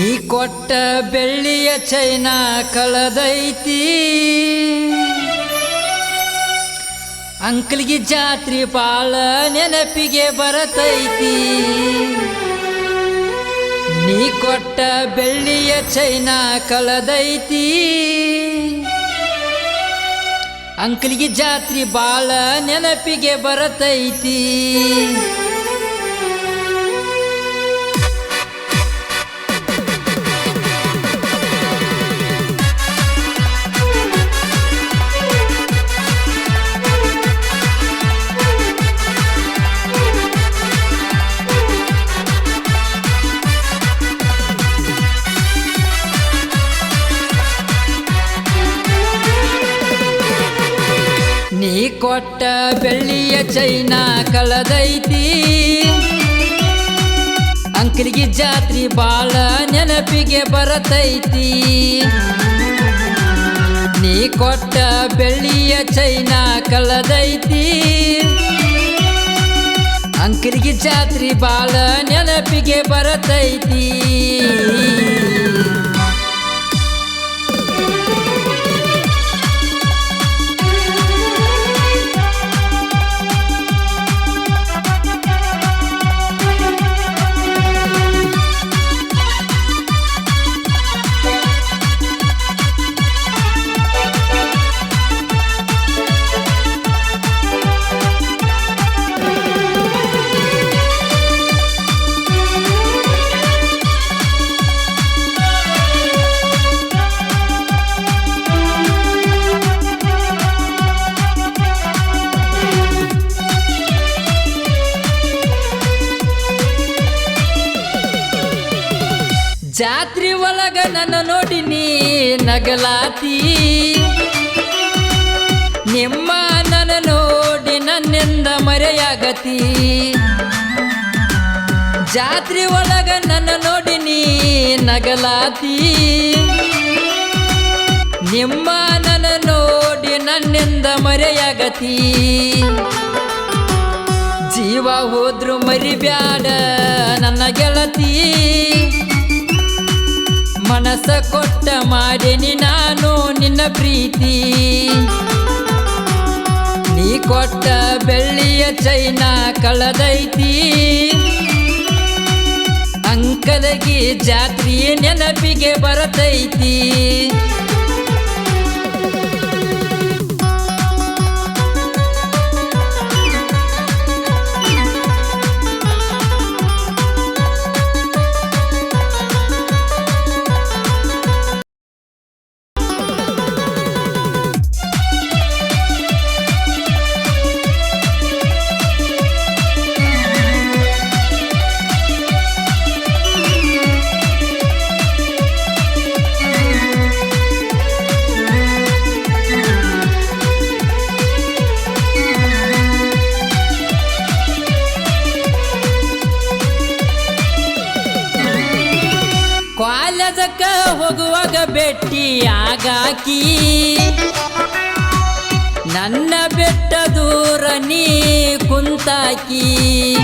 ನೀ ಕೊಟ್ಟ ಬೆಳ್ಳಿಯ ಚೈನಾ ಕಳದೈತಿ. ಅಂಕಲ್ಗೆ ಜಾತ್ರೆ ಬಾಳ ನೆನಪಿಗೆ ಬರತೈತಿ. ನೀ ಕೊಟ್ಟ ಬೆಳ್ಳಿಯ ಚೈನಾ ಕಳದೈತಿ. ಅಂಕಲ್ಗೆ ಜಾತ್ರೆ ಬಾಳ ನೆನಪಿಗೆ ಬರತೈತಿ. ಕಳದೈತಿ. ಅಂಕಲಿಗೆ ಜಾತ್ರಿ ಬಾಳ ನೆನಪಿಗೆ ಬರತೈತಿ. ನೀ ಕೊಟ್ಟ ಬೆಳ್ಳಿಯ ಚೈನಾ ಕಳದೈತಿ. ಅಂಕಲಿಗೆ ಜಾತ್ರಿ ಬಾಳ ನೆನಪಿಗೆ ಬರತೈತಿ. ಜಾತ್ರೆ ಒಳಗ ನನ್ನ ನೋಡಿ ನೀ ನಗಲಾತಿ. ನಿಮ್ಮ ನನ್ನ ನೋಡಿ ನನ್ನಿಂದ ಮರೆಯಾಗತಿ. ಜಾತ್ರೆ ಒಳಗ ನನ್ನ ನೋಡಿ ನೀ ನಗಲಾತಿ. ನಿಮ್ಮ ನನ್ನ ನೋಡಿ ನನ್ನಿಂದ ಮರೆಯಾಗತಿ. ಜೀವ ಹೋದ್ರು ಮರಿಬ್ಯಾಡ ನನ್ನ ಗೆಳತಿ. ಮನಸ್ಸ ಕೊಟ್ಟ ಮಾಡೇನಿ ನಾನು ನಿನ್ನ ಪ್ರೀತಿ. ನೀ ಕೊಟ್ಟ ಬೆಳ್ಳಿಯ ಚೈನ ಕಳದೈತಿ. ಅಂಕಲಗಿ ಜಾತ್ರೆಯ ನೆನಪಿಗೆ ಬರತೈತಿ. ಆಗಾಕಿ ನನ್ನ ಬೆಟ್ಟ ದೂರ ನೀ ಕುಂತಾಕಿ.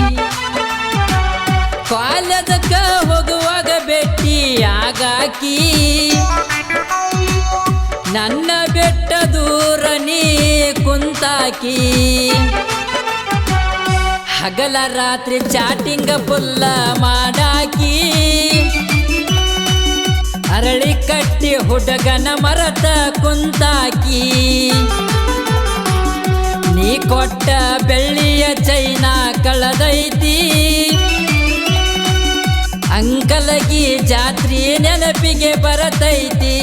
ಕಾಲದಕ್ಕ ಹೋಗುವಾಗ ಬೆಟ್ಟಿಯಾಗಾಕಿ. ನನ್ನ ಬೆಟ್ಟ ದೂರ ನೀ ಕುಂತಾಕಿ. ಹಗಲ ರಾತ್ರಿ ಚಾಟಿಂಗ ಪುಲ್ಲ ಮಾಡಾಕಿ. ಅರಳಿ ಕಟ್ಟಿ ಹುಡುಗನ ಮರತ ಕುಂತಾಕಿ ನೀ ಕೊಟ್ಟ ಬೆಳ್ಳಿಯ ಚೈನಾ ಕಳದೈತಿ. ಅಂಕಲಗಿ ಜಾತ್ರೆ ನೆನಪಿಗೆ ಬರತೈತಿ.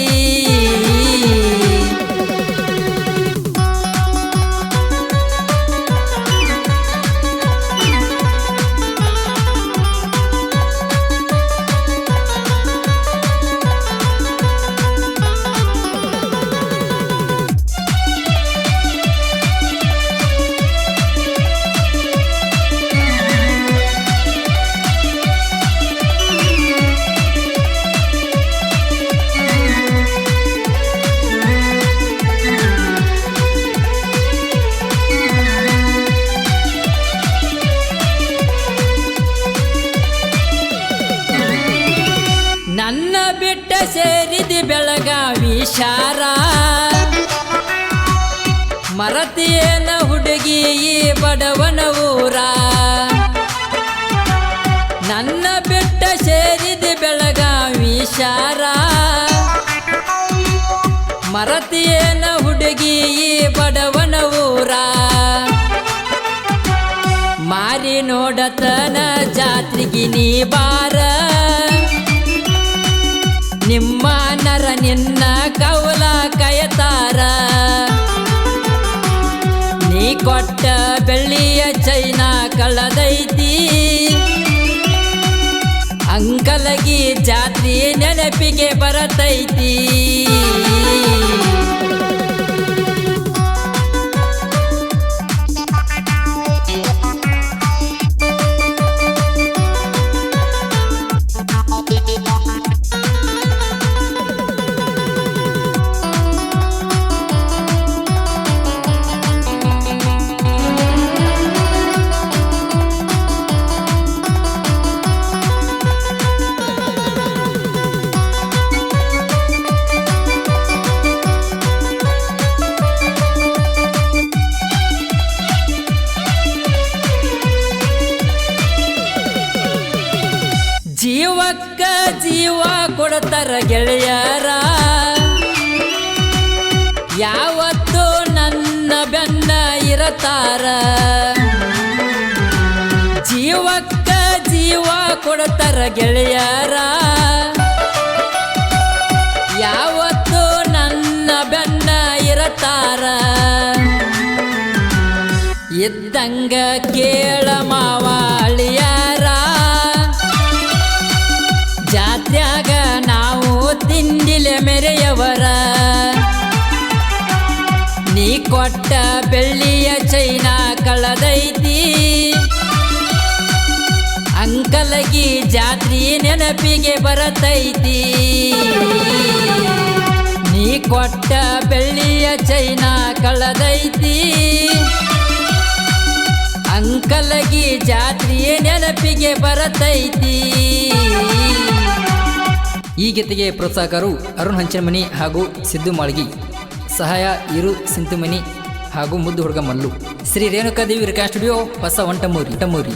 ಸೇರಿದಿ ಬೆಳಗಾವಿ ಶಾರ. ಮರತಿಯೇನ ಹುಡುಗಿ ಈ ಬಡವನ ಊರ. ನನ್ನ ಬೆಟ್ಟ ಸೇರಿದಿ ಬೆಳಗಾವಿ ಶಾರ. ಮರತಿಯೇನ ಹುಡುಗಿ ಈ ಬಡವನ ಊರ. ಮಾರಿ ನೋಡತನ ಜಾತ್ರೆಗೆ ನೀ ಬಾರ. ನಿಮ್ಮ ನರ ನಿನ್ನ ಕವಲ ಕಯತಾರ. ನೀ ಕೊಟ್ಟ ಬೆಳ್ಳಿಯ ಚೈನ ಕಳದೈತಿ. ಅಂಕಲಗಿ ಜಾತಿ ನೆನಪಿಗೆ ಬರತೈತಿ. ಜೀವಕ್ಕ ಜೀವ ಕೊಡ್ತಾರ ಗೆಳೆಯರ. ಯಾವತ್ತು ನನ್ನ ಬೆನ್ನ ಇರತಾರ. ಜೀವಕ್ಕ ಜೀವ ಕೊಡ್ತಾರ ಗೆಳೆಯರ. ಯಾವತ್ತು ನನ್ನ ಬೆನ್ನ ಇರತಾರ. ಇದ್ದಂಗ ಕೇಳ ಮಾವ ಕೊಟ್ಟ ಬೆಳ್ಳಿಯ ಚೈನಾ ಕಳದೈತಿ. ಅಂಕಲಗಿ ಜಾತ್ರಿ ನೆನಪಿಗೆ ಬರತೈತಿ. ನೀ ಕೊಟ್ಟ ಬೆಳ್ಳಿಯ ಚೈನಾ ಕಳದೈತಿ. ಅಂಕಲಗಿ ಜಾತ್ರಿ ನೆನಪಿಗೆ ಬರತೈತಿ. ಈ ಗೀತೆಗೆ ಪ್ರೋತ್ಸಾಹಕರು ಅರುಣ್ ಹಂಚನಮನಿ ಹಾಗೂ ಸಿದ್ದು ಮಾಳ್ಗಿ. ಸಹಾಯ ಇರು ಸಿಂತುಮನಿ ಹಾಗೂ ಮುದ್ದು ಹುಡುಗ ಮಲ್ಲು. ಶ್ರೀ ರೇಣುಕಾದೇವಿ ರೇಖಾ ಸ್ಟುಡಿಯೋ ಹೊಸ ಒಂಟಮೂರಿ ಟಮೂರಿ